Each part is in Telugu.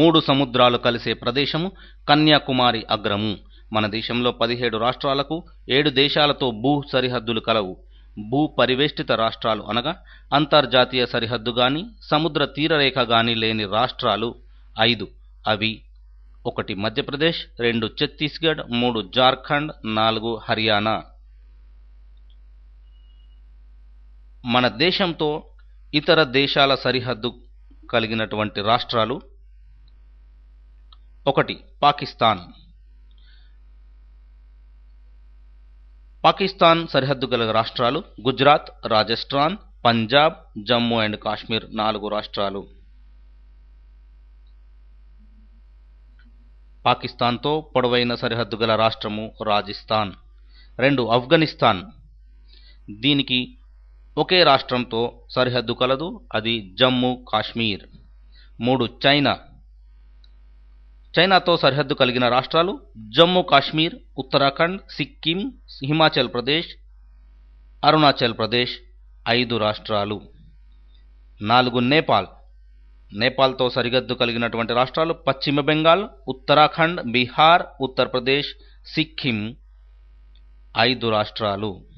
మూడు సముద్రాలు కలిసే ప్రదేశము కన్యాకుమారి అగ్రము. మన దేశంలో పదిహేడు రాష్ట్రాలకు ఏడు దేశాలతో భూ సరిహద్దులు కలవు. భూ పరివేష్టిత రాష్ట్రాలు అనగా అంతర్జాతీయ సరిహద్దు గాని సముద్ర తీరరేఖ గాని లేని రాష్ట్రాలు ఐదు. అవి ఒకటి మధ్యప్రదేశ్ రెండు ఛత్తీస్గఢ్ మూడు జార్ఖండ్ నాలుగు హర్యానా. మన దేశంతో ఇతర దేశాల సరిహద్దు కలిగినటువంటి రాష్ట్రాలు ఒకటి పాకిస్తాన్. పాకిస్తాన్ సరిహద్దు గల రాష్ట్రాలు గుజరాత్ రాజస్థాన్ పంజాబ్ జమ్మూ అండ్ కాశ్మీర్ నాలుగు రాష్ట్రాలు. పాకిస్తాన్తో పొడవైన సరిహద్దు గల రాష్ట్రము రాజస్థాన్. రెండు ఆఫ్ఘనిస్తాన్. దీనికి ఒకే రాష్ట్రంతో సరిహద్దు కలదు అది జమ్మూ కాశ్మీర్. మూడు చైనా. చైనాతో సరిహద్దు కలిగిన రాష్ట్రాలు జమ్మూ కాశ్మీర్ ఉత్తరాఖండ్ సిక్కిం హిమాచల్ ప్రదేశ్ అరుణాచల్ ప్రదేశ్ ఐదు రాష్ట్రాలు. నాలుగు నేపాల్. నేపాల్తో సరిహద్దు కలిగినటువంటి రాష్ట్రాలు పశ్చిమ బెంగాల్ ఉత్తరాఖండ్ బీహార్ ఉత్తరప్రదేశ్ సిక్కిం ఐదు రాష్ట్రాలు.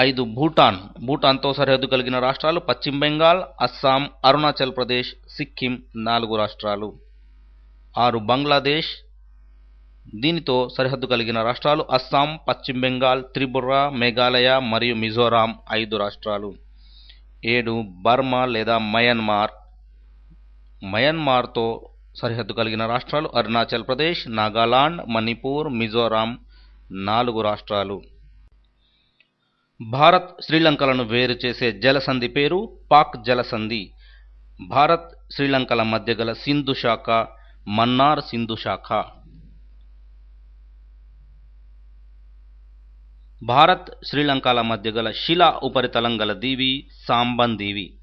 ఐదు భూటాన్. భూటాన్తో సరిహద్దు కలిగిన రాష్ట్రాలు పశ్చిమ బెంగాల్ అస్సాం అరుణాచల్ ప్రదేశ్ సిక్కిం నాలుగు రాష్ట్రాలు. ఆరు బంగ్లాదేశ్. దీనితో సరిహద్దు కలిగిన రాష్ట్రాలు అస్సాం పశ్చిమ బెంగాల్ త్రిపుర మేఘాలయ మరియు మిజోరాం ఐదు రాష్ట్రాలు. ఏడు బర్మా లేదా మయన్మార్. మయన్మార్తో సరిహద్దు కలిగిన రాష్ట్రాలు అరుణాచల్ ప్రదేశ్ నాగాలాండ్ మణిపూర్ మిజోరాం నాలుగు రాష్ట్రాలు. భారత్ శ్రీలంకలను వేరు చేసే జలసంధి పేరు పాక్ జలసంధి. భారత్ శ్రీలంకల మధ్య గల సింధు శాఖ మన్నార్ సింధు శాఖ. భారత్ శ్రీలంకల మధ్య గల శిలా ఉపరితలం గల దీవి సాంబన్ దీవి.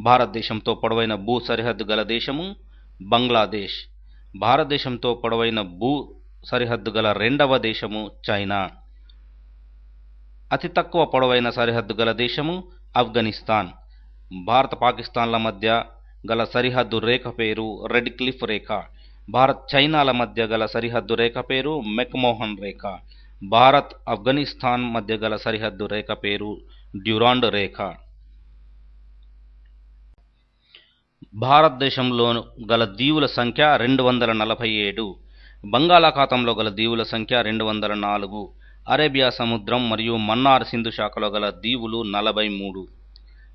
భారతదేశంతో పొడవైన భూ సరిహద్దు గల దేశము బంగ్లాదేశ్. భారతదేశంతో పొడవైన భూ సరిహద్దు గల రెండవ దేశము చైనా. అతి తక్కువ పొడవైన సరిహద్దు గల దేశము ఆఫ్ఘనిస్తాన్. భారత పాకిస్తాన్ల మధ్య గల సరిహద్దు రేఖ పేరు రెడ్ క్లిఫ్ రేఖ. భారత్ చైనాల మధ్య గల సరిహద్దు రేఖ పేరు మెక్మోహన్ రేఖ. భారత్ ఆఫ్ఘనిస్తాన్ మధ్య గల సరిహద్దు రేఖ పేరు డ్యూరాండ్ రేఖ. భారతదేశంలో గల దీవుల సంఖ్య రెండు వందల నలభై ఏడు. బంగాళాఖాతంలో గల దీవుల సంఖ్య రెండు వందల నాలుగు. అరేబియా సముద్రం మరియు మన్నార్ సింధు శాఖలో గల దీవులు నలభై మూడు.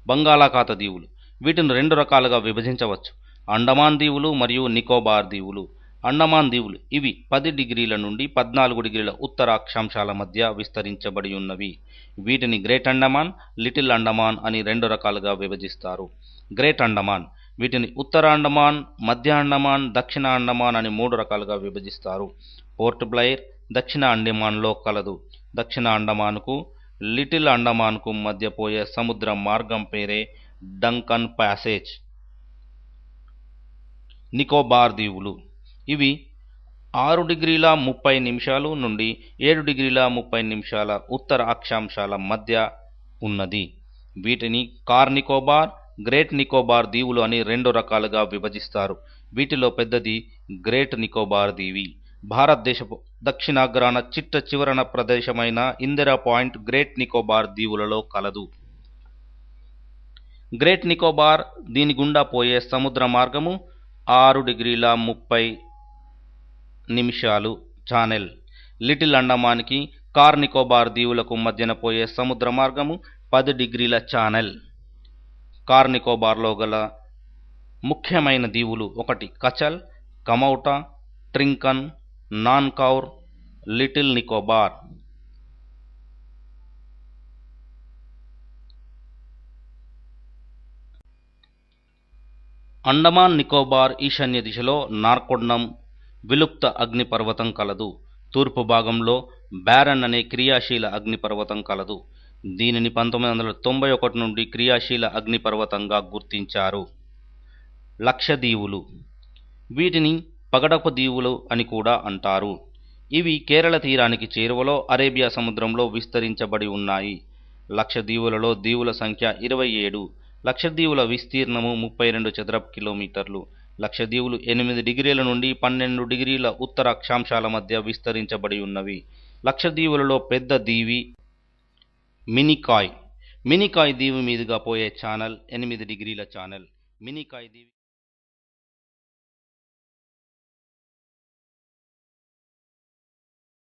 బంగాళాఖాత దీవులు. వీటిని రెండు రకాలుగా విభజించవచ్చు. అండమాన్ దీవులు మరియు నికోబార్ దీవులు. అండమాన్ దీవులు ఇవి పది డిగ్రీల నుండి పద్నాలుగు డిగ్రీల ఉత్తర అక్షాంశాల మధ్య విస్తరించబడి ఉన్నవి. వీటిని గ్రేట్ అండమాన్ లిటిల్ అండమాన్ అని రెండు రకాలుగా విభజిస్తారు. గ్రేట్ అండమాన్. వీటిని ఉత్తర అండమాన్ మధ్య అండమాన్ దక్షిణ అండమాన్ అని మూడు రకాలుగా విభజిస్తారు. పోర్ట్ బ్లైర్ దక్షిణ అండమాన్లో కలదు. దక్షిణ అండమాన్కు లిటిల్ అండమాన్కు మధ్య పోయే సముద్ర మార్గం పేరే డంకన్ ప్యాసేజ్. నికోబార్ దీవులు. ఇవి ఆరు డిగ్రీల ముప్పై నిమిషాలు నుండి ఏడు డిగ్రీల ముప్పై నిమిషాల ఉత్తర అక్షాంశాల మధ్య ఉన్నది. వీటిని కార్ నికోబార్ గ్రేట్ నికోబార్ దీవులు అని రెండు రకాలుగా విభజిస్తారు. వీటిలో పెద్దది గ్రేట్ నికోబార్ దీవి. భారతదేశపు దక్షిణాగ్రాన చిట్ట చివరన ప్రదేశమైన ఇందిరా పాయింట్ గ్రేట్ నికోబార్ దీవులలో కలదు. గ్రేట్ నికోబార్ దీని గుండా పోయే సముద్ర మార్గము ఆరు డిగ్రీల ముప్పై నిమిషాలు ఛానెల్. లిటిల్ అండమాన్కి కార్ నికోబార్ దీవులకు మధ్యన పోయే సముద్ర మార్గము పది డిగ్రీల ఛానెల్. కార్ నికోబార్లో గల ముఖ్యమైన దీవులు ఒకటి కచల్ కమౌటా ట్రింకన్ నాన్కౌర్ లిటిల్ నికోబార్. అండమాన్ నికోబార్ ఈశాన్య దిశలో నార్కొండం విలుప్త అగ్నిపర్వతం కలదు. తూర్పు భాగంలో బ్యారన్ అనే క్రియాశీల అగ్నిపర్వతం కలదు. దీనిని పంతొమ్మిది వందల తొంభై ఒకటి నుండి క్రియాశీల అగ్నిపర్వతంగా గుర్తించారు. లక్షదీవులు. వీటిని పగడపు దీవులు అని కూడా అంటారు. ఇవి కేరళ తీరానికి చేరువలో అరేబియా సముద్రంలో విస్తరించబడి ఉన్నాయి. లక్షద్వీవులలో దీవుల సంఖ్య ఇరవై ఏడు. లక్షదీవుల విస్తీర్ణము ముప్పై రెండు చదరపు కిలోమీటర్లు. లక్షదీవులు ఎనిమిది డిగ్రీల నుండి పన్నెండు డిగ్రీల ఉత్తర అక్షాంశాల మధ్య విస్తరించబడి ఉన్నవి. లక్షదీవులలో పెద్ద దీవి మినికాయ్. మినికాయ్ దీవి మీదుగా పోయే ఛానల్ ఎనిమిది డిగ్రీల ఛానల్. మినికాయ్ దీవి